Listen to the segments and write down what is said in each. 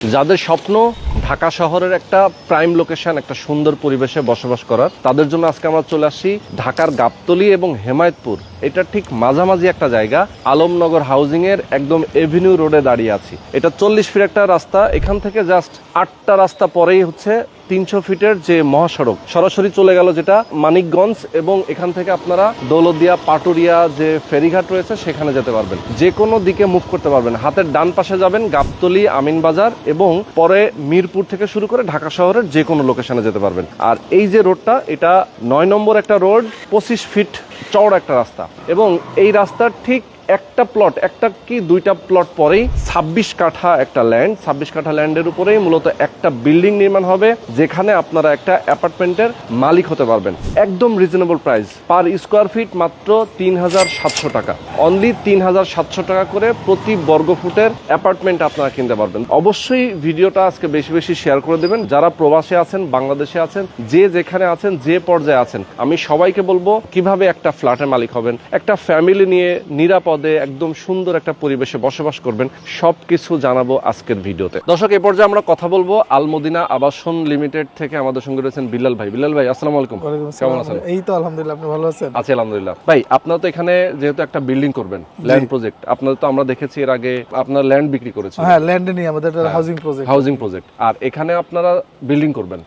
যাদের স্বপ্ন ঢাকা শহরের একটা প্রাইম লোকেশন একটা সুন্দর পরিবেশে বসবাস করার, তাদের জন্য আজকে আমরা চলে আসি ঢাকার গাবতলি এবং হেমায়তপুর। এটা ঠিক মাঝামাঝি একটা জায়গা। আলমনগর হাউজিং এর একদম এভিনিউ রোডে দাঁড়িয়ে আছি। এটা চল্লিশ ফিট একটা রাস্তা। এখান থেকে জাস্ট আটটা রাস্তা পরেই হচ্ছে তিনশো ফিটের যে মহাসড়ক। সরাসরি চলে গেল যেটা মানিকগঞ্জ এবং এখান থেকে আপনারা দৌলদিয়া পাটুরিয়া যে ফেরিঘাট রয়েছে, সেখানে যেতে পারবেন। যে কোনো দিকে মুভ করতে পারবেন। হাতের ডান পাশে যাবেন গাবতলি আমিনবাজার এবং পরে মিরপুর থেকে শুরু করে ঢাকা শহরের যে কোনো লোকেশনে যেতে পারবেন। আর এই যে রোডটা এটা নয় নম্বর একটা রোড পঁচিশ ফিট চওড়া একটা রাস্তা। এবং এই রাস্তার ঠিক একটা প্লট একটা কি দুইটা প্লট পরেই ছাব্বিশ কাঠা একটা ল্যান্ড ছাব্বিশ কাঠা ল্যান্ডের উপরেই মূলত একটা বিল্ডিং নির্মাণ হবে, যেখানে আপনারা একটা অ্যাপার্টমেন্টের মালিক হতে পারবেন। একদম reasonable price per square feet মাত্র তিন হাজার সাতশো টাকা। অনলি তিন হাজার সাতশো টাকা করে প্রতি বর্গ ফুটের অ্যাপার্টমেন্ট আপনারা কিনতে পারবেন। অবশ্যই ভিডিওটা আজকে বেশি বেশি শেয়ার করে দেবেন। যারা প্রবাসে আছেন, বাংলাদেশে আছেন, যে যেখানে আছেন, যে পর্যায়ে আছেন, আমি সবাইকে বলব কীভাবে একটা ফ্ল্যাটের মালিক হবেন। একটা ফ্যামিলি নিয়ে নিরাপদে একদম সুন্দর একটা পরিবেশে বসবাস করবেন সবকিছু জানাব আজকের ভিডিওতে। দর্শক এই পর্যায়ে আমরা কথা বলব আলমদিনা আবাসন লিমিটেড থেকে আমাদের সঙ্গে রয়েছেন বিল্লাল ভাই। বিল্লাল ভাই আসসালামু আলাইকুম। কেমন আছেন? এই তো আলহামদুলিল্লাহ আপনি ভালো আছেন? আছি আলহামদুলিল্লাহ। ভাই আপনারা তো এখানে যেহেতু একটা বিল্ডিং করবেন ল্যান্ড প্রজেক্ট আপনাদের তো আমরা দেখেছি এর আগে আপনার ল্যান্ড বিক্রি করেছেন হ্যাঁ ল্যান্ডে নিয়ে আমাদের হাউজিং প্রজেক্ট হাউজিং প্রজেক্ট আর এখানে আপনারা বিল্ডিং করবেন।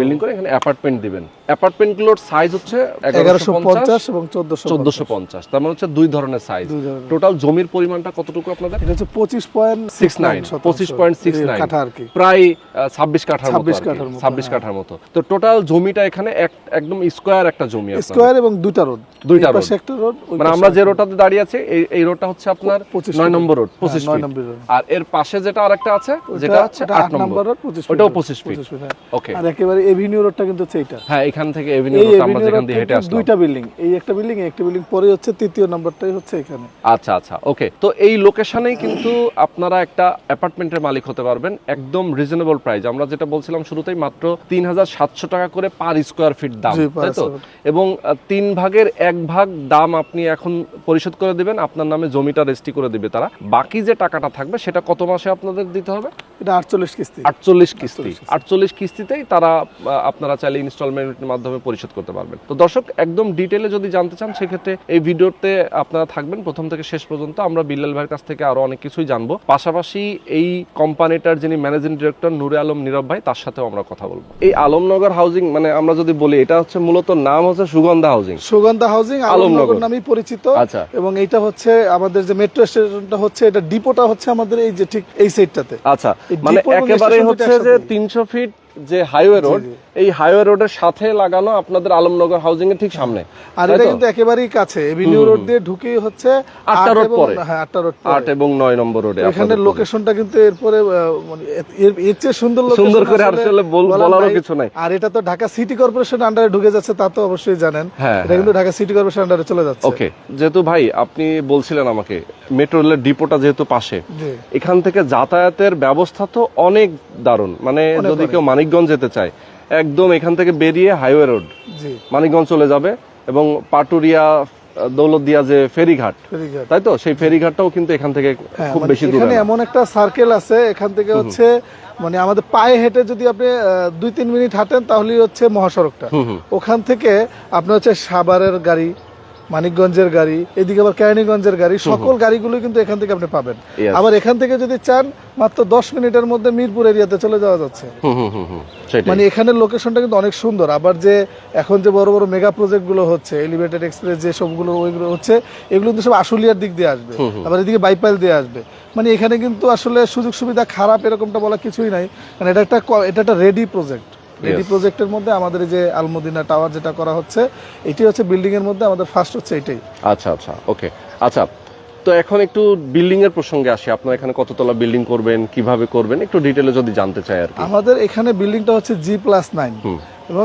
বিল্ডিং করে এখানে অ্যাপার্টমেন্ট দিবেন। অ্যাপার্টমেন্টগুলোর সাইজ হচ্ছে এগারোশো পঞ্চাশ এবং চোদ্দশো চোদ্দশো পঞ্চাশ। তার মানে হচ্ছে দুই ধরনের সাইজ টোটাল জমির পরিমাণটা কতটুকু আপনাদের? এটা হচ্ছে পঁচিশ পয়েন্ট সিক্স নাইন পঁচিশ পয়েন্ট সিক্স নাইন প্রায় ছাব্বিশ কাঠার 26 কাঠার ছাব্বিশ হ্যাঁ। কাঠার মতো। তো টোটাল জমিটা এখানে একদম স্কোয়ার একটা জমি স্কোয়ার এবং দুইটা রোড দুইটা একটা রোড মানে আমরা যে রোডটাতে দাঁড়িয়ে আছি এই এই রোডটা হচ্ছে আপনার 25 নয় নম্বর রোড হ্যাঁ, পঁচিশ রোড আর এর পাশে যেটা আরেকটা আছে যেটা হচ্ছে আট নম্বর। রোড পঁচিশ ওটাও 25 feet। হ্যাঁ। ওকে আর একেবারে এভিনিউ রোডটা কিন্তু হচ্ছে এইটা। হ্যাঁ এখান থেকে এভিনিউ রোড আমরা যেখান দিয়ে হেঁটে আসলাম। দুইটা বিল্ডিং এই একটা বিল্ডিং একটা বিল্ডিং পরে হচ্ছে তৃতীয় নাম্বারটাই হচ্ছে এখানে। আচ্ছা আচ্ছা ওকে। তো এই লোকেশনেই কিন্তু আপনারা একটা অ্যাপার্টমেন্টের মালিক হতে পারবেন একদম রিজনেবল প্রাইস আমরা যেটা বলছিলাম শুরুতেই মাত্র তিন হাজার সাতশো টাকা করে পার স্কোয়ার ফিট দাম তাই তো? এবং তিন ভাগের এক ভাগ দাম আপনি এখন পরিশোধ করে দিবেন আপনার নামে জমিটা রেজিস্ট্রি করে দিবে তারা। বাকি যে টাকাটা থাকবে সেটা কত মাসে আপনাদের দিতে হবে? এটা আটচল্লিশ কিস্তি। আটচল্লিশ কিস্তি। আটচল্লিশ কিস্তিতেই তারা আপনারা চাইলে মাধ্যমে পরিশোধ করতে পারবেন। তো দর্শক একদম ডিটেলে যদি জানতে চান সেক্ষেত্রে এই ভিডিওতে আপনারা থাকবেন। প্রথম থেকে শেষ পর্যন্ত আমরা বিল্লাল ভাইয়ের কাছ থেকে আরও অনেক কিছুই জানব। পাশাপাশি এই কোম্পানিটার যিনি ম্যানেজিং ডিরেক্টর নুরে আলম নীরব ভাই তার সাথেও আমরা কথা বলব। এই আলমনগর হাউজিং মানে আমরা যদি বলি এটা হচ্ছে মূলত নাম হচ্ছে সুগন্ধা হাউজিং সুগন্ধা হাউজিং আলমনগর। নামেই পরিচিত। আচ্ছা। এবং এইটা হচ্ছে আমাদের যে মেট্রো স্টেশনটা হচ্ছে এটা ডিপোটা হচ্ছে আমাদের এই যে ঠিক এই সাইডটাতে আচ্ছা। মানে একেবারে হচ্ছে যে। তিনশো ফিট যে হাইওয়ে রোড এই হাইওয়ে রোডের সাথে লাগানো আপনাদের আলমনগর হাউজিং এর ঠিক সামনে। আর এটা কিন্তু একেবারেই কাছে। এভিনিউ রোড দিয়ে ঢুকেই হচ্ছে আটটা রোড পরে। হ্যাঁ আটটা রোড আট এবং নয় নম্বর রোডে এখানে লোকেশনটা কিন্তু এরপরে মানে এর- চেয়ে সুন্দর location সুন্দর করে আসলে আসলে বল- বলার বলারও কিছু নাই। আর এটা তো ঢাকা সিটি কর্পোরেশন আন্ডারে ঢুকে যাচ্ছে তা তো অবশ্যই জানেন। হ্যাঁ, এটা কিন্তু ঢাকা সিটি কর্পোরেশন আন্ডারে চলে যাচ্ছে। ওকে যেহেতু ভাই আপনি বলছিলেন আমাকে মেট্রো রেলের ডিপোটা যেহেতু পাশে এখান থেকে যাতায়াতের ব্যবস্থা তো অনেক দারুণ। মানে যদি কেউ কেউ মানিকগঞ্জ যেতে চায়। একদম এখান থেকে বেরিয়ে হাইওয়ে রোড। মানিকগঞ্জ চলে যাবে এবং পাটুরিয়া দৌলতদিয়া যে ফেরিঘাট তাই তো? সেই ফেরিঘাটটাও কিন্তু এখান থেকে হ্যাঁ, খুব মানে বেশি দূরে এখানে এমন একটা সার্কেল আছে এখান থেকে হচ্ছে মানে আমাদের পায়ে হেঁটে যদি আপনি দুই তিন মিনিট হাঁটেন তাহলেই হচ্ছে মহাসড়কটা। ওখান থেকে আপনার হচ্ছে সাভারের গাড়ি মানিকগঞ্জের গাড়ি এদিকে আবার কেরানীগঞ্জের গাড়ি সকল গাড়িগুলো কিন্তু এখান থেকে আপনি পাবেন। আবার এখান থেকে যদি চান মাত্র দশ মিনিটের মধ্যে মিরপুর এরিয়াতে চলে যাওয়া যাচ্ছে। মানে এখানের লোকেশনটা কিন্তু অনেক সুন্দর। আবার যে এখন যে বড় বড় মেগা প্রজেক্টগুলো হচ্ছে এলিভেটেড এক্সপ্রেস যে সবগুলো ওইগুলো হচ্ছে এগুলো কিন্তু সব আশুলিয়ার দিক দিয়ে আসবে। আবার এদিকে বাইপাইল দিয়ে আসবে। মানে এখানে কিন্তু আসলে সুযোগ সুবিধা খারাপ এরকমটা বলা কিছুই নাই। মানে এটা একটা এটা একটা রেডি প্রজেক্ট রেডি প্রজেক্টের মধ্যে আমাদের যে আলমদিনা টাওয়ার যেটা করা হচ্ছে এটি হচ্ছে বিল্ডিং এর মধ্যে আমাদের ফার্স্ট হচ্ছে এটাই। আচ্ছা আচ্ছা ওকে আচ্ছা তো এখন একটু বিল্ডিং এর প্রসঙ্গে আসি। আপনারা এখানে কততলা বিল্ডিং করবেন কীভাবে করবেন একটু ডিটেলে যদি জানতে চাই আর আমাদের এখানে বিল্ডিংটা হচ্ছে জি প্লাস নাইন এবং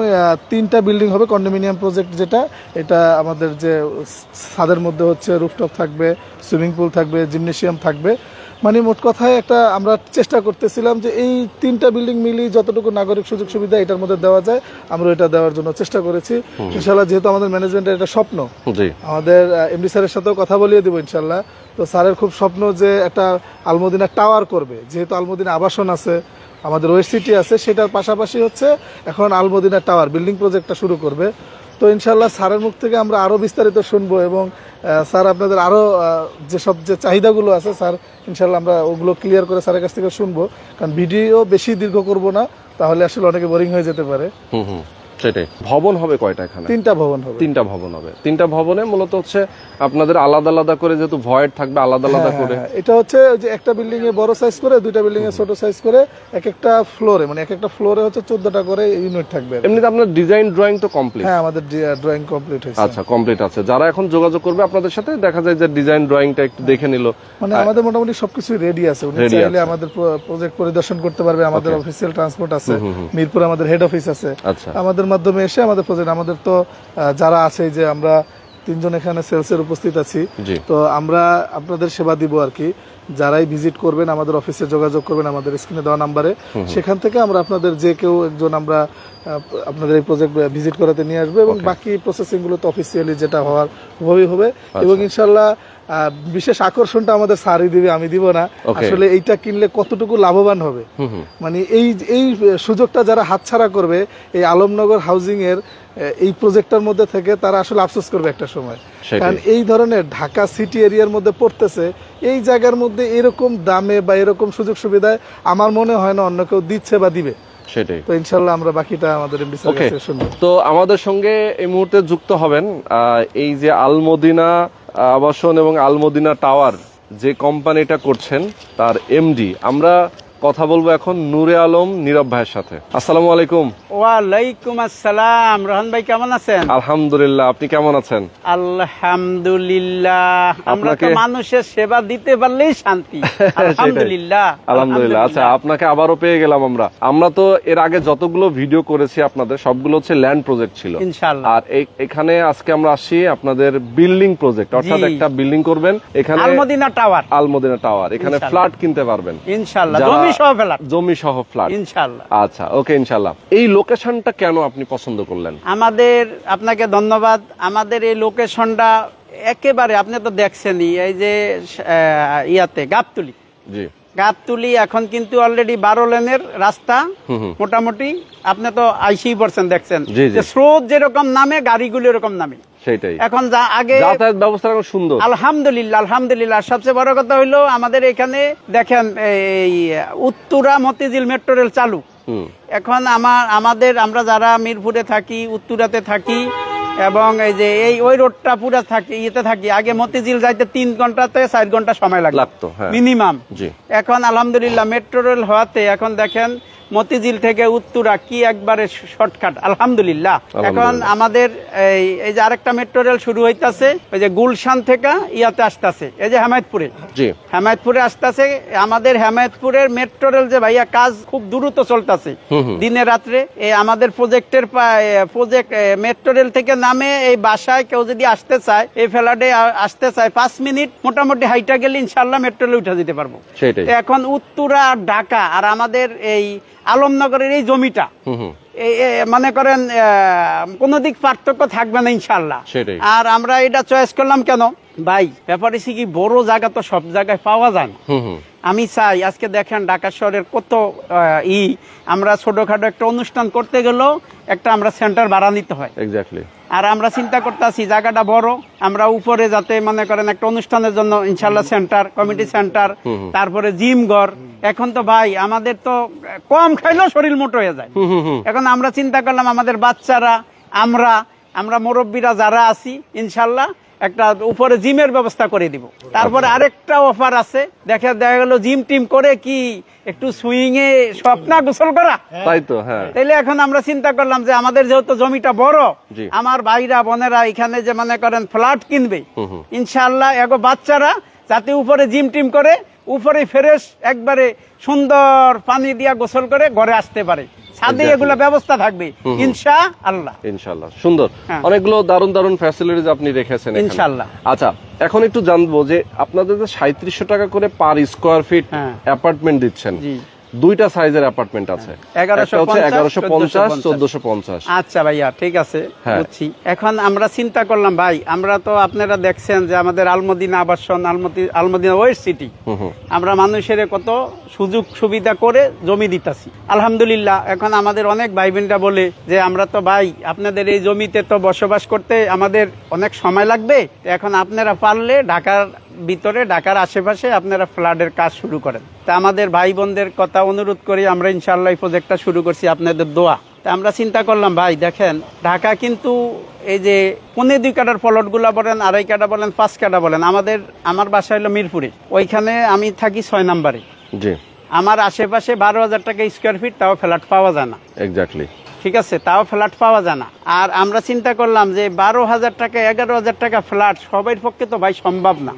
তিনটা বিল্ডিং হবে কন্ডোমিনিয়াম প্রজেক্ট যেটা এটা আমাদের যে ছাদের মধ্যে হচ্ছে রুফটপ থাকবে সুইমিং পুল থাকবে জিমনেশিয়াম থাকবে। মানে মোট কথায় একটা আমরা চেষ্টা করতেছিলাম যে এই তিনটা বিল্ডিং মিলিয়ে যতটুকু নাগরিক সুযোগ সুবিধা এটার মধ্যে দেওয়া যায় আমরা এটা দেওয়ার জন্য চেষ্টা করেছি। ইনশাল্লাহ যেহেতু আমাদের ম্যানেজমেন্টের একটা স্বপ্ন আমাদের এমডি স্যারের সাথেও কথা বলিয়ে দেবো ইনশাল্লাহ তো স্যারের খুব স্বপ্ন যে একটা আলমদিনা টাওয়ার করবে। যেহেতু আলমদিনা আবাসন আছে আমাদের ওয়েস্ট সিটি আছে সেটার পাশাপাশি হচ্ছে এখন আলমদিনা টাওয়ার বিল্ডিং প্রজেক্টটা শুরু করবে। তো ইনশাল্লাহ স্যারের মুখ থেকে আমরা আরও বিস্তারিত শুনব এবং স্যার আপনাদের আরও যেসব যে চাহিদাগুলো আছে স্যার ইনশাল্লাহ আমরা ওগুলো ক্লিয়ার করে স্যারের কাছ থেকে শুনব। কারণ ভিডিও বেশি দীর্ঘ করব না, তাহলে আসলে অনেকে বোরিং হয়ে যেতে পারে। সেটাই। ভবন হবে কয়টা এখানে? তিনটা ভবন হবে। তিনটা ভবন হবে। তিনটা ভবনে মূলত হচ্ছে আপনাদের আলাদা আলাদা করে যেহেতু ভয়েড থাকবে আলাদা আলাদা হ্যাঁ, করে। হ্যাঁ, এটা হচ্ছে যে একটা বিল্ডিং এ বড় সাইজ করে দুইটা বিল্ডিং এ ছোট সাইজ করে এক একটা ফ্লোরে মানে এক একটা ফ্লোরে হচ্ছে চোদ্দটা করে ইউনিট থাকবে। এমনিতে আপনার ডিজাইন ড্রয়িং তো কমপ্লিট হ্যাঁ আমাদের ড্রয়িং কমপ্লিট হয়েছে। আচ্ছা কমপ্লিট আছে। যারা এখন যোগাযোগ করবে আপনাদের সাথে দেখা যায় যে ডিজাইন ড্রয়িংটা একটু দেখে নিল। মানে আমাদের মোটামুটি সবকিছু রেডি আছে। উনি চাইলে আমাদের প্রজেক্ট পরিদর্শন করতে পারবে। আমাদের অফিসিয়াল ট্রান্সপোর্ট আছে। মিরপুর আমাদের হেড অফিস আছে। আচ্ছা। আমাদের মাধ্যমে এসে আমাদের প্রজেক্ট আমাদের তো যারা আছে যে আমরা তিনজন এখানে সেলসের উপস্থিত আছি তো আমরা আপনাদের সেবা দিব আর কি। যারাই ভিজিট করবেন আমাদের অফিসে যোগাযোগ করবেন আমাদের স্ক্রিনে দেওয়া নাম্বারে সেখান থেকে আমরা আপনাদের যে কেউ একজন আমরা আপনাদের এই প্রজেক্ট ভিজিট করাতে নিয়ে আসব এবং বাকি প্রসেসিংগুলো তো অফিসিয়ালি যেটা হওয়ার হবেই হবে। আচ্ছা। এবং ইনশাল্লাহ বিশেষ আকর্ষণটা আমাদের স্যারই দিবে আমি দিব না। আসলে এইটা কিনলে কতটুকু লাভবান হবে? মানে এই এই সুযোগটা যারা হাতছাড়া করবে এই আলমনগর হাউজিং এর এই প্রজেক্টটার মধ্যে থেকে তারা আসলে আফসোস করবে একটা সময়। কারণ এই ধরনের ঢাকা সিটি এরিয়ার মধ্যে পড়তেছে এই জায়গার মধ্যে এরকম দামে বা এরকম সুযোগ সুবিধায় আমার মনে হয় না অন্য কেউ দিচ্ছে বা দিবে। সেটাই। তো ইনশাল্লাহ আমরা বাকিটা আমাদের এমডি স্যার শুনব। তো আমাদের সঙ্গে এই মুহূর্তে যুক্ত হবেন এই যে আলমদিনা আবাসন এবং আলমদিনা টাওয়ার যে কোম্পানিটা করছেন তার এমডি আমরা কথা বলব এখন নূরে আলম নীরব ভাইয়ের সাথে। আসসালামু আলাইকুম। ওয়ালাইকুম আসসালাম। রহন ভাই কেমন আছেন? আলহামদুলিল্লাহ আপনি কেমন আছেন? আলহামদুলিল্লাহ। আমরা তো মানুষের সেবা দিতে পারলেই শান্তি। আলহামদুলিল্লাহ। আলহামদুলিল্লাহ। আচ্ছা আপনাকে আবারও পেয়ে গেলাম আমরা। আমরা তো এর আগে যতগুলো ভিডিও করেছি আপনাদের সবগুলো হচ্ছে ল্যান্ড প্রজেক্ট ছিল। ইনশাআল্লাহ। আর এই- এখানে আজকে আমরা আসি আপনাদের বিল্ডিং প্রজেক্ট অর্থাৎ একটা বিল্ডিং করবেন। এখানে আলমদিনা টাওয়ার। আলমদিনা টাওয়ার। এখানে ফ্ল্যাট কিনতে পারবেন। ইনশাআল্লাহ। জমি সহ ফেলার জমি সহ ফ্ল্যাট। ইনশাআল্লাহ। আচ্ছা ওকে ইনশাল্লাহ এই লোকেশনটা কেন আপনি পছন্দ করলেন? আমাদের আপনাকে ধন্যবাদ। আমাদের এই লোকেশনটা একেবারে আপনি তো দেখছেনই এই যে ইয়াতে গাবতুলি। জি। গাবতুলি এখন কিন্তু অলরেডি বারো লেনের রাস্তা। মোটামুটি। আপনি তো আইসি পারছেন দেখছেন। স্রোত যেরকম নামে গাড়িগুলো এরকম নামে। সেটাই এখন যা আগে যাতায়াত ব্যবস্থা সুন্দর। আলহামদুলিল্লাহ আলহামদুলিল্লাহ। সবচেয়ে বড় কথা হইল আমাদের এখানে দেখেন এই উত্তরা মতিঝিল মেট্রো রেল চালু। এখন আমার আমাদের আমরা যারা মিরপুরে থাকি উত্তরাতে থাকি এবং এই যে এই ওই রোডটা পুরো থাকি ইয়েতে থাকি আগে মতিঝিল যাইতে তিন ঘণ্টা থেকে চার ঘণ্টা সময় লাগতো। লাগতো হ্যাঁ। মিনিমাম এখন আলহামদুলিল্লাহ মেট্রো রেল হওয়াতে এখন দেখেন মতিঝিল থেকে উত্তরা কি একবারে শর্টকাট? আলহামদুলিল্লাহ। এখন আমাদের এই এই যে আরেকটা মেট্রো রেল শুরু হইতাছে ওই যে গুলশান থেকে ইয়াতে আসতেছে এই যে হেমায়তপুরে। হেমায়তপুরে আসতেছে আমাদের হেমায়তপুরের মেট্রো রেল যে ভাইয়া কাজ খুব দ্রুত চলতেছে। দিনে রাত্রে এই আমাদের প্রজেক্টের প্রজেক্ট মেট্রো রেল থেকে নামে এই বাসায় কেউ যদি আসতে চায় এই ফ্ল্যাটে আ- আসতে চায় পাঁচ মিনিট মোটামুটি হাইটা গেলে ইনশাল্লাহ মেট্রো রেল উঠে দিতে পারব। এখন উত্তরা আর ঢাকা আর আমাদের এই আলমনগরের এই জমিটা মনে করেন কোনো দিক পার্থক্য থাকবে না ইনশাল্লাহ আর আমরা এটা চয়েস করলাম কেন? ভাই ব্যাপার কি বড় জায়গা তো সব জায়গায় পাওয়া যায় না। আমি চাই আজকে দেখেন ঢাকা শহরের কত ই আমরা ছোটখাটো একটা অনুষ্ঠান করতে গেলেও একটা আমরা সেন্টার বাড়া নিতে হয়। এক্স্যাক্টলি আর আমরা চিন্তা করতেছি জায়গাটা বড় আমরা উপরে যাতে মনে করেন একটা অনুষ্ঠানের জন্য ইনশাল্লাহ সেন্টার কমিটি সেন্টার তারপরে জিম ঘর। এখন তো ভাই আমাদের তো কম খাইলেও শরীর মোটো হয়ে যায়। এখন আমরা চিন্তা করলাম আমাদের বাচ্চারা আমরা আমরা মুরব্বীরা যারা আছি ইনশাল্লাহ একটা উপরে জিমের ব্যবস্থা করে দিব। তারপরে আরেকটা অফার আছে। দেখা দেখা গেল জিম টিম করে কি একটু সুইং এ স্বপ্না গোসল করা? তাই তো হ্যাঁ। তাইলে এখন আমরা চিন্তা করলাম যে আমাদের যেহেতু জমিটা বড় আমার ভাইরা বোনেরা এখানে যে মনে করেন ফ্ল্যাট কিনবে। ইনশাল্লাহ এগো বাচ্চারা যাতে উপরে জিম টিম করে উপরে ফ্রেশ একবারে সুন্দর পানি দিয়া গোসল করে ঘরে আসতে পারে। ছাদে এগুলো ব্যবস্থা থাকবে ইনশা আল্লাহ ইনশাল্লাহ সুন্দর হ্যাঁ। অনেকগুলো দারুণ দারুণ ফ্যাসিলিটিস আপনি রেখেছেন ইনশাআল্লাহ। আচ্ছা এখন একটু জানব যে আপনাদের যে সাঁত্রিশশো টাকা করে পার স্কোয়ার ফিট। অ্যাপার্টমেন্ট দিচ্ছেন জি। দুইটা সাইজের অ্যাপার্টমেন্ট আছে। 1150, হচ্ছে এগারোশো পঞ্চাশ চোদ্দশো পঞ্চাশ। আচ্ছা ভাইয়া ঠিক আছে হ্যাঁ। বুঝছি। এখন আমরা চিন্তা করলাম ভাই আমরা তো আপনারা দেখছেন যে আমাদের আলমদিনা আবাসন আলমদি আলমদিনা ওয়েস্ট সিটি আমরা মানুষের কত সুযোগ সুবিধা করে জমি দিতাছি। আলহামদুলিল্লাহ এখন আমাদের অনেক ভাই বোনরা বলে যে আমরা তো ভাই আপনাদের এই জমিতে তো বসবাস করতে আমাদের অনেক সময় লাগবে। এখন আপনারা পারলে ঢাকার ভিতরে ঢাকার আশেপাশে আপনারা ফ্লাডের কাজ শুরু করেন। তা আমাদের ভাই বোনদের কথা অনুরোধ করি আমরা ইনশাল্লাহ এই প্রজেক্টটা শুরু করছি আপনাদের দোয়া। তা আমরা চিন্তা করলাম ভাই দেখেন ঢাকা কিন্তু এই যে পনেরো দুই কাটার প্লটগুলো বলেন আড়াই কাটা বলেন পাঁচ কাটা বলেন আমাদের আমার বাসা হলো মিরপুরে। ওইখানে আমি থাকি ছয় নম্বরে। জি। আমার আশেপাশে বারো হাজার টাকা স্কোয়ার ফিট তাও ফ্ল্যাট পাওয়া যায় না। এক্স্যাক্টলি ঠিক আছে তাও ফ্ল্যাট পাওয়া যায় না। আর আমরা চিন্তা করলাম যে বারো হাজার টাকা এগারো হাজার টাকা ফ্ল্যাট সবার পক্ষে তো ভাই সম্ভব না।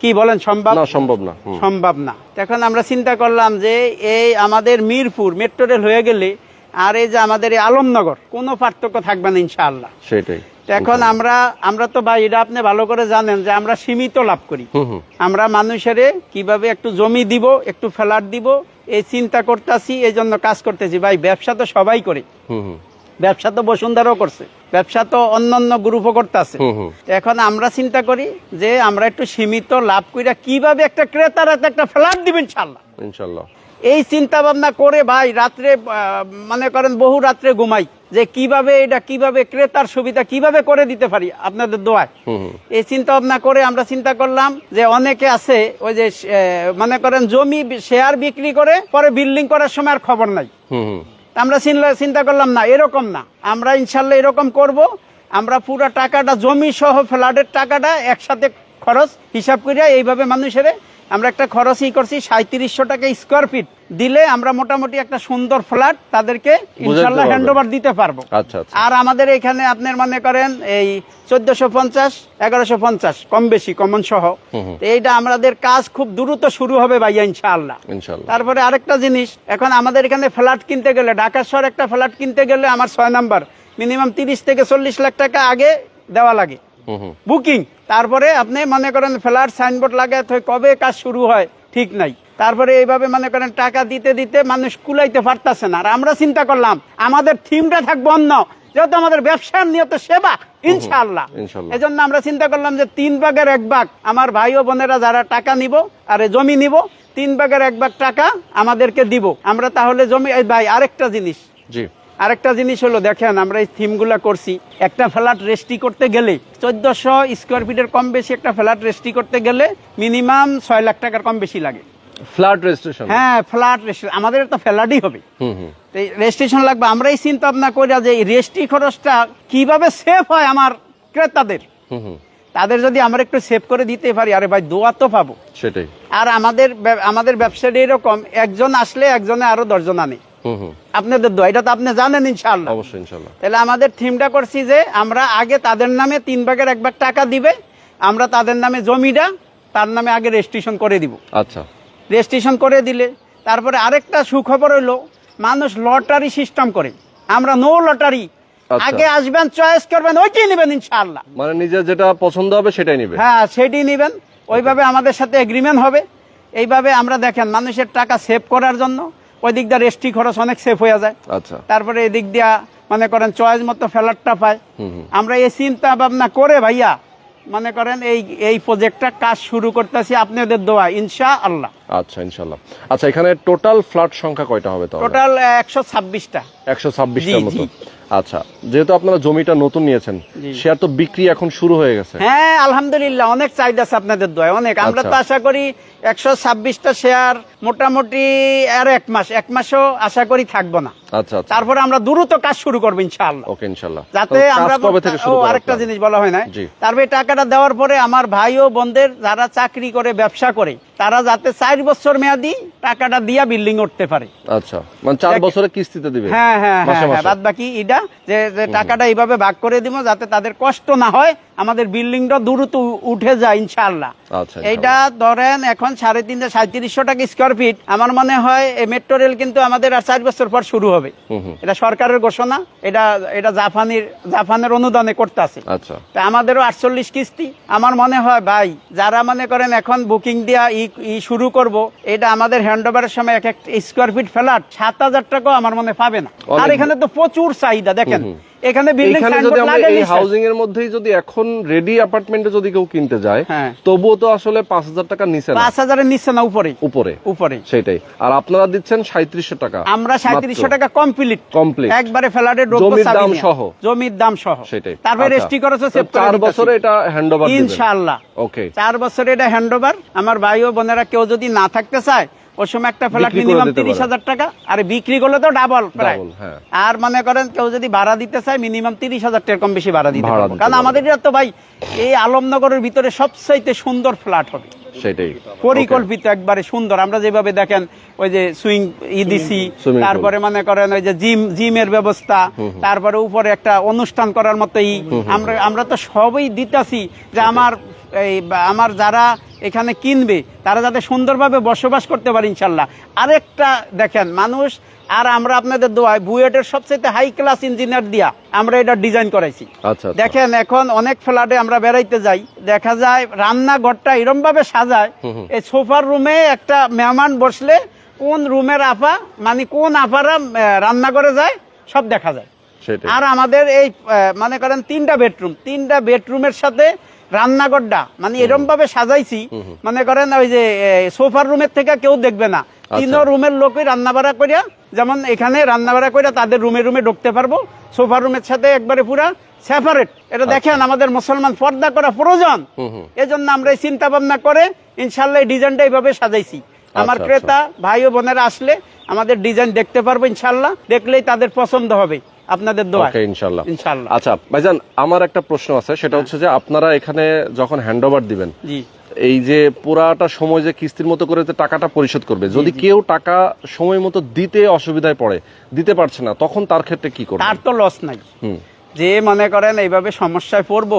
কি বলেন সম্ভব? না সম্ভব না সম্ভব না। এখন আমরা চিন্তা করলাম যে এই আমাদের মিরপুর মেট্রো রেল হয়ে গেলে আর এই যে আমাদের এই আলমনগর কোনো পার্থক্য থাকবে না ইনশাআল্লাহ। সেটাই। এখন আমরা আমরা তো ভাই এটা আপনি ভালো করে জানেন যে আমরা সীমিত লাভ করি। আমরা মানুষের কীভাবে একটু জমি দিব একটু ফ্ল্যাট দিব এই চিন্তা করতেছি এই জন্য কাজ করতেছি। ভাই ব্যবসা তো সবাই করে। ব্যবসা তো বসুন্ধরাও করছে। ব্যবসা তো অন্যান্য গ্রুপও করতেছে। এখন আমরা চিন্তা করি যে আমরা একটু সীমিত লাভ কইরা কীভাবে একটা ক্রেতার একটা ফ্ল্যাট দিবেন ইনশাল্লাহ। ইনশাল্লাহ। এই চিন্তা ভাবনা করে ভাই রাত্রে মনে করেন বহু রাত্রে ঘুমাই যে কীভাবে এটা কীভাবে ক্রেতার সুবিধা কীভাবে করে দিতে পারি আপনাদের দোয়ায়। এই চিন্তা ভাবনা করে আমরা চিন্তা করলাম যে অনেকে আছে ওই যে মনে করেন জমি শেয়ার বিক্রি করে পরে বিল্ডিং করার সময় আর খবর নাই। আমরা চিন্তা- চিন্তা করলাম না এরকম না। আমরা ইনশাল্লাহ এরকম করব। আমরা পুরো টাকাটা জমি সহ ফ্ল্যাটের টাকাটা একসাথে খরচ হিসাব করিয়া এইভাবে মানুষের আমরা একটা খরচই করছি সাঁত্রিশশো টাকা স্কোয়ার ফিট দিলে আমরা মোটামুটি একটা সুন্দর ফ্ল্যাট তাদেরকে ইনশাল্লাহ। হ্যান্ড ওভার দিতে পারব। আচ্ছা আচ্ছা। আর আমাদের এখানে আপনার মনে করেন এই চোদ্দশো পঞ্চাশ এগারোশো পঞ্চাশ কম বেশি কমন সহ। এইটা আমাদের কাজ খুব দ্রুত শুরু হবে ভাইয়া ইনশাআল্লাহ। ইনশাল্লাহ তারপরে আরেকটা জিনিস এখন আমাদের এখানে ফ্ল্যাট কিনতে গেলে ঢাকা শহর একটা ফ্ল্যাট কিনতে গেলে আমার ছয় নাম্বার মিনিমাম তিরিশ থেকে চল্লিশ লাখ টাকা আগে দেওয়া লাগে। বুকিং তারপরে আপনি মনে করেন ফ্ল্যাট সাইনবোর্ড লাগাতে হয় কবে কাজ শুরু হয়? ঠিক নাই। তারপরে এইভাবে মনে করেন টাকা দিতে দিতে মানুষ কুলাইতে পারতাছে না। আর আমরা চিন্তা করলাম আমাদের থিমটা থাকবে অন্য যেহেতু আমাদের ব্যবসার নিয়ত সেবা ইনশাআল্লাহ। ইনশাআল্লাহ। এজন্য আমরা চিন্তা করলাম যে তিন ভাগের এক ভাগ আমার ভাই ও বোনেরা যারা টাকা নিব আর জমি নিব তিন ভাগের এক ভাগ টাকা আমাদেরকে দিব। আমরা তাহলে জমি ভাই আরেকটা জিনিস। জি। আরেকটা জিনিস হলো দেখেন আমরা এই থিমগুলো করছি। একটা ফ্ল্যাট রেস্টি করতে গেলে চোদ্দশো স্কোয়ার ফিটের কম বেশি একটা ফ্ল্যাট রেস্টি করতে গেলে মিনিমাম ছয় লাখ টাকার কম বেশি লাগে। Flat registration? হ্যাঁ ফ্ল্যাট আমাদের তো ফ্ল্যাটই হবে। রেজিস্ট্রেশন লাগবে। আমরা এই চিন্তা ভাবনা করি যে এই রেজিস্ট্রি খরচটা কীভাবে সেভ হয় আমার ক্রেতাদের? তাদের যদি আমরা একটু সেভ করে দিতে পারি আরে ভাই দোয়া তো পাবো। সেটাই। আর আমাদের আমাদের ব্যবসাটা এরকম একজন আসলে একজনে আরও দশজন আনে। আপনাদের দোয়া এটা তো আপনি জানেন ইনশাআল্লাহ। অবশ্যই ইনশাল্লাহ তাহলে আমাদের থিমটা করছি যে আমরা আগে তাদের নামে তিন ভাগের এক ভাগ টাকা দিবে আমরা তাদের নামে জমিটা তার নামে আগে রেজিস্ট্রেশন করে দিব। আচ্ছা। রেজিস্ট্রেশন করে দিলে তারপরে আরেকটা সুখবর হইল মানুষ লটারি সিস্টেম করে। আমরা নো লটারি আচ্ছা। আগে আসবেন চয়েস করবেন ওইটাই নেবেন ইনশাআল্লাহ। মানে নিজের যেটা পছন্দ হবে সেটাই নিবে হ্যাঁ সেটাই নেবেন। ওইভাবে আমাদের সাথে এগ্রিমেন্ট হবে। এইভাবে আমরা দেখেন মানুষের টাকা সেভ করার জন্য ওই দিক দিয়ে রেস্ট্রি খরচ অনেক সেফ হয়ে যায়। আচ্ছা। তারপরে এদিক দিয়া মনে করেন চয়েস মতো ফ্ল্যাটটা পায়। আমরা এই চিন্তা ভাবনা করে ভাইয়া মনে করেন এই এই প্রজেক্টটা কাজ শুরু করতেছি আপনাদের দোয়া ইনশা আল্লাহ আচ্ছা ইনশাল্লাহ আচ্ছা এখানে টোটাল ফ্ল্যাট সংখ্যা কয়টা হবে তাহলে? টোটাল একশো ছাব্বিশটা। একশো ছাব্বিশটার মতো। আচ্ছা যেহেতু আপনারা জমিটা নতুন নিয়েছেন শেয়ার তো বিক্রি এখন শুরু হয়ে গেছে। হ্যাঁ আলহামদুলিল্লাহ অনেক চাহিদা আছে আপনাদের দোয়া অনেক। আমরা তো আচ্ছা। আশা করি একশো ছাব্বিশটা শেয়ার মোটামুটি আর এক মাস এক মাসও আশা করি থাকব না। আচ্ছা আচ্ছা। তারপরে আমরা দ্রুত কাজ শুরু করব ইনশাআল্লাহ। ওকে ইনশাল্লাহ যাতে আমরা কবে থেকে শুরু ও, করার আরেকটা জিনিস বলা হয় না তারপরে টাকাটা দেওয়ার পরে আমার ভাই ও বোনদের যারা চাকরি করে ব্যবসা করে তারা যাতে চার বছর মেয়াদি টাকাটা দিয়া বিল্ডিং উঠতে পারে। আচ্ছা মানে চার বছরে কিস্তিতে দিবে? হ্যাঁ হ্যাঁ হ্যাঁ বাদ বাকি এটা যে টাকাটা এইভাবে ভাগ করে দিব যাতে তাদের কষ্ট না হয় আমাদের বিল্ডিংটা দ্রুত উঠে যায় ইনশাআল্লাহ। আচ্ছা এইটা ধরেন এখন সাড়ে তিনশো সাঁত্রিশশো টাকা স্কোয়ার ফিট আমার মনে হয় এই মেট্রো রেল কিন্তু আমাদের আর চার বছর পর শুরু হবে। এটা সরকারের ঘোষণা এটা এটা জাপানির জাপানের অনুদানে করতে আছে আচ্ছা। তা আমাদেরও আটচল্লিশ কিস্তি। আমার মনে হয় ভাই যারা মনে করেন এখন বুকিং দিয়া ই ই শুরু করব করব। এটা আমাদের হ্যান্ড ওভারের সময় এক একটা স্কোয়ার ফিট ফ্ল্যাট সাত হাজার টাকাও আমার মনে পাবে না। আর এখানে তো প্রচুর চাহিদা দেখেন। এখানে বিল্ডিং যদি আমরা এই হাউজিং এর মধ্যেই যদি এখন রেডি অ্যাপার্টমেন্টে যদি কেউ কিনতে যায় হ্যাঁ। তবুও তো আসলে পাঁচ হাজার টাকা নিচে না। পাঁচ হাজারের নিচ্ছে না উপরে। উপরে। উপরে। সেটাই। আর আপনারা দিচ্ছেন সাঁত্রিশশো টাকা আমরা সাঁত্রিশশো মাত্র। টাকা কমপ্লিট কমপ্লিট একবারে ফ্ল্যাটে জমির দাম সহ। জমির দাম সহ। সেটাই। তারপরে। রেস্টি খরচ তো চার বছরে এটা হ্যান্ড ওভার ইনশাআল্লাহ। ওকে চার বছরে এটা হ্যান্ড ওভার আমার ভাই ও বোনেরা কেউ যদি না থাকতে চায় ওই সময় একটা ফ্ল্যাট মিনিমাম তিরিশ হাজার টাকা আর বিক্রি করলে তো ডাবল প্রায়। হ্যাঁ। আর মনে করেন কেউ যদি ভাড়া দিতে চায় মিনিমাম তিরিশ হাজার টাকা কম বেশি ভাড়া দিতে কারণ আমাদের তো ভাই এই আলমনগরের ভিতরে সবচাইতে সুন্দর ফ্ল্যাট হবে। সেটাই। পরিকল্পিত একবারে সুন্দর। আমরা যেভাবে দেখেন ওই যে সুইং তারপরে মনে করেন ওই যে জিম জিমের ব্যবস্থা তারপরে উপরে একটা অনুষ্ঠান করার মতো ই আমরা আমরা তো সবই দিতাছি যে আমার এই আমার যারা এখানে কিনবে তারা যাতে সুন্দরভাবে বসবাস করতে পারে ইনশাল্লাহ। আরেকটা দেখেন মানুষ আর আমরা আপনাদের দোয়ায় বুয়েটের সবচেয়ে হাই ক্লাস ইঞ্জিনিয়ার দিয়া। আমরা এটা ডিজাইন করাইছি। আচ্ছা আচ্ছা। দেখেন এখন অনেক ফ্ল্যাটে আমরা বেড়াইতে যাই। দেখা যায় রান্নাঘরটা এরম ভাবে সাজায় এই সোফার রুমে একটা মেহমান বসলে কোন রুমের আফা মানে কোন আফারা রান্না করে যায় সব দেখা যায়। আর আমাদের এই মনে করেন তিনটা বেডরুম তিনটা বেডরুমের সাথে রান্নাঘরটা মানে এরম ভাবে সাজাইছি। মনে করেন ওই যে সোফার রুমের থেকে কেউ দেখবে না। আচ্ছা। তিন রুমের লোকই রান্না বাড়া করিয়া যেমন এখানে রান্না বাড়া করিয়া তাদের রুমে রুমে ঢুকতে পারব। সোফার রুমের সাথে একবারে পুরা সেপারেট এটা দেখেন আমাদের মুসলমান পর্দা করা প্রয়োজন। এজন্য আমরা এই চিন্তা ভাবনা করে ইনশাল্লাহ এই ডিজাইনটা এইভাবে সাজাইছি। আমার আচ্ছা, ক্রেতা ভাই ও বোনেরা আসলে আমাদের ডিজাইন দেখতে পারব ইনশাল্লাহ। দেখলেই তাদের পছন্দ হবে। আপনাদের দোয়া। ইনশাল্লাহ ইনশাল্লাহ আচ্ছা ভাইজান আমার একটা প্রশ্ন আছে। সেটা হচ্ছে যে আপনারা এখানে যখন হ্যান্ড ওভার দিবেন জি। এই যে পুরাটা সময় যে কিস্তির মতো করে যে টাকাটা পরিশোধ করবে যদি কেউ টাকা সময় মতো দিতে অসুবিধায় পড়ে দিতে পারছে না তখন তার ক্ষেত্রে কি করবে তার তো লস নাই। হুম। যে মনে করেন এইভাবে সমস্যায় পড়ব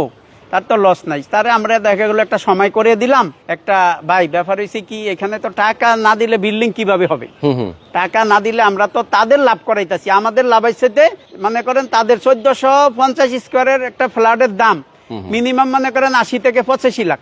তার তো লস নাই। তারে আমরা দেখা গেলো একটা সময় করে দিলাম। একটা ভাই ব্যাপার হয়েছে কি এখানে তো টাকা না দিলে বিল্ডিং কীভাবে হবে? টাকা না দিলে আমরা তো তাদের লাভ করাইতেছি। আমাদের লাভ যে, মনে করেন তাদের চোদ্দশো পঞ্চাশ স্কোয়ারের একটা ফ্ল্যাটের দাম। মিনিমাম মনে করেন আশি থেকে পঁচাশি লাখ।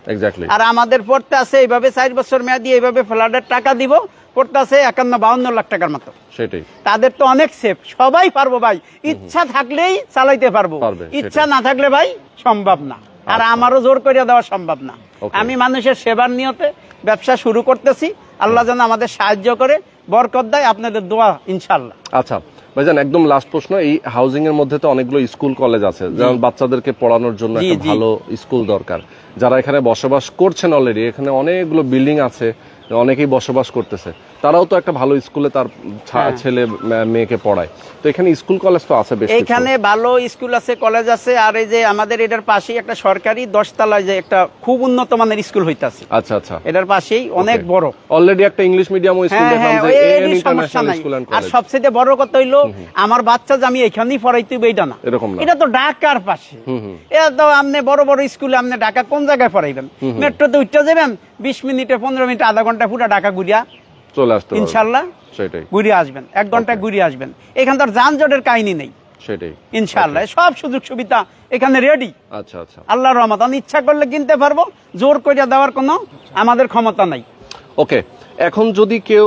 আর আমাদের পড়তে আছে এইভাবে চার বছর মেয়াদি এইভাবে ফ্ল্যাটের টাকা দিব পড়তে আছে একান্ন বাউন্ন লাখ টাকার মতো। সেটাই। তাদের তো অনেক সেফ সবাই পারব ভাই। ইচ্ছা থাকলেই চালাইতে পারব। ইচ্ছা না থাকলে ভাই সম্ভব না। আর আমারও জোর করে দেওয়া সম্ভব না। আমি মানুষের সেবার নিয়তে ব্যবসা শুরু করতেছি। আল্লাহ যেন আমাদের সাহায্য করে বরকত দেয় আপনাদের দোয়া ইনশাল্লাহ আচ্ছা ভাইজান একদম লাস্ট প্রশ্ন এই হাউজিং এর মধ্যে তো অনেকগুলো স্কুল কলেজ আছে। যেমন বাচ্চাদেরকে পড়ানোর জন্য একটা ভালো স্কুল দরকার। যারা এখানে বসবাস করছেন অলরেডি এখানে অনেকগুলো বিল্ডিং আছে। অনেকেই বসবাস করতেছে। তারাও তো একটা ভালো স্কুলে তার হ্যাঁ। ছেলে মেয়েকে পড়ায়। তো এখানে স্কুল কলেজ তো আছে বেশ এখানে ভালো স্কুল আছে কলেজ আছে আর এই যে আমাদের এটার পাশেই একটা সরকারি দশতলায় যে একটা খুব উন্নত মানের স্কুল হইতাছে। আচ্ছা আচ্ছা। এটার পাশেই অনেক বড়। অলরেডি একটা ইংলিশ মিডিয়াম স্কুল হ্যাঁ দেখলাম হ্যাঁ যে ইন্টারন্যাশনাল স্কুল এন্ড আর সবচেয়ে বড় কথা হইল আমার বাচ্চা যে আমি এখানেই পড়াইতে হইবে এটা না। এরকম না। এটা তো ঢাকার পাশে। এটা তো আপনি বড় বড় স্কুলে আপনি ঢাকা কোন জায়গায় পড়াইবেন? মেট্রোতে উঠতে যাবেন বিশ মিনিটে পনেরো মিনিট আধা ঘণ্টা পুরো ঢাকা ঘুরিয়া চলে আসতে ইনশাল্লাহ সেটাই। ঘুরিয়ে আসবেন। এক ঘণ্টা ঘুরিয়ে আসবেন। এখান তো যানজটের কাহিনী নেই। সেটাই। ইনশাল্লাহ। সব সুযোগ সুবিধা এখানে রেডি আচ্ছা আচ্ছা। আল্লাহর রহমত। আমি ইচ্ছা করলে কিনতে পারব। জোর করে দেওয়ার কোনো আমাদের ক্ষমতা নাই। ওকে এখন যদি কেউ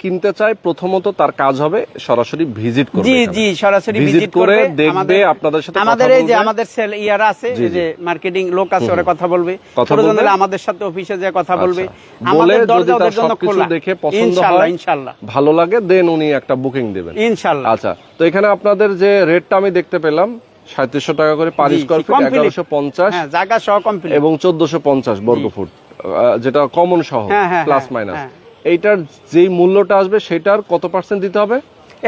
কিনতে চায় প্রথমত তার কাজ হবে সরাসরি ভিজিট করবে জি জি সরাসরি ভিজিট করে দেখবে আমাদের- আপনাদের সাথে আমাদের এই যে আমাদের সেল ইয়ারা আছে এই যে মার্কেটিং লোক আছে ওরা কথা বলবে। প্রয়োজন হলে আমাদের সাথে অফিসে যে কথা বলবে। আচ্ছা। আমাদের দরজা ওদের জন্য খোলা। দেখে পছন্দ হয় ইনশাআল্লাহ ভালো লাগে দেন উনি একটা বুকিং দেবেন। ইনশাআল্লাহ আচ্ছা তো এখানে আপনাদের যে রেটটা আমি দেখতে পেলাম সাঁত্রিশশো টাকা করে পার স্কোয়ার ফিট এগারোশো পঞ্চাশ জায়গা সহ কমপ্লিট এবং চোদ্দশো পঞ্চাশ বর্গ ফুট যেটা কমন সহ প্লাস হ্যাঁ, মাইনাস হ্যাঁ। এইটার যেই মূল্যটা আসবে সেটার কত পার্সেন্ট দিতে হবে?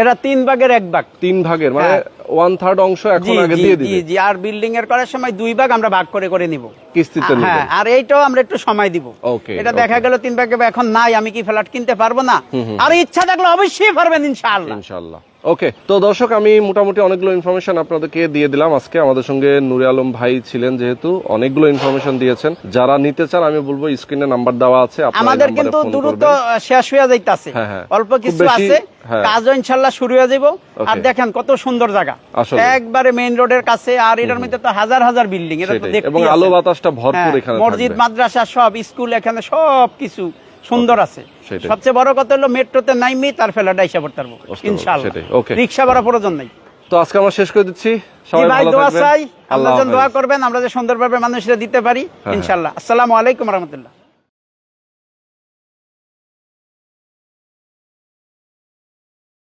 এরা তিন ভাগের এক ভাগ। তিন ভাগের মানে হ্যাঁ। ওয়ান থার্ড অংশ এখন আগে দিয়ে দিই জি আর বিল্ডিং এর করার সময় দুই ভাগ আমরা ভাগ করে করে নিব। কিস্তিতে হ্যাঁ আর এইটাও আমরা একটু সময় দিব। ওকে এটা দেখা গেল তিন ভাগে এখন নাই আমি কি ফ্ল্যাট কিনতে পারব না? আর ইচ্ছা থাকলে অবশ্যই পারবেন ইনশাআল্লাহ। ইনশাআল্লাহ। ওকে তো দর্শক আমি মোটামুটি অনেকগুলো ইনফরমেশন আপনাদেরকে দিয়ে দিলাম আজকে। আমাদের সঙ্গে নুরে আলম ভাই ছিলেন যেহেতু অনেকগুলো ইনফরমেশন দিয়েছেন। যারা নিতে চান আমি বলব স্ক্রিনে নাম্বার দেওয়া আছে আমাদের কিন্তু দ্রুত শেষ হয়ে যাইতাছে। হ্যাঁ, হ্যাঁ। অল্প কিছু আছে। হ্যাঁ। কাজও ইনশাল্লাহ শুরু হয়ে যাব আর দেখেন কত সুন্দর জায়গা। একবারে মেইন রোডের কাছে আর এটার মধ্যে তো হাজার হাজার বিল্ডিং এটা তো। দেখতেই এবং আলো বাতাসটা ভরপুর এখানে মসজিদ মাদ্রাসা সব স্কুল এখানে সব কিছু সুন্দর আছে। সবচেয়ে বড় কথা হলো মেট্রোতে নাইমি তার ফেলাটা হিসাব করতে পারব ইনশাআল্লাহ। রিক্সা ভাড়া প্রয়োজন নাই। তো আজকে আমরা শেষ করে দিচ্ছি। সবাই ভালো দোয়া চাই। আল্লাহ দোয়া করবেন আমরা যে সুন্দরভাবে মানুষরা দিতে পারি ইনশাআল্লাহ। ইনশাল্লাহ আসসালামু আলাইকুম রহমতুল্লাহ।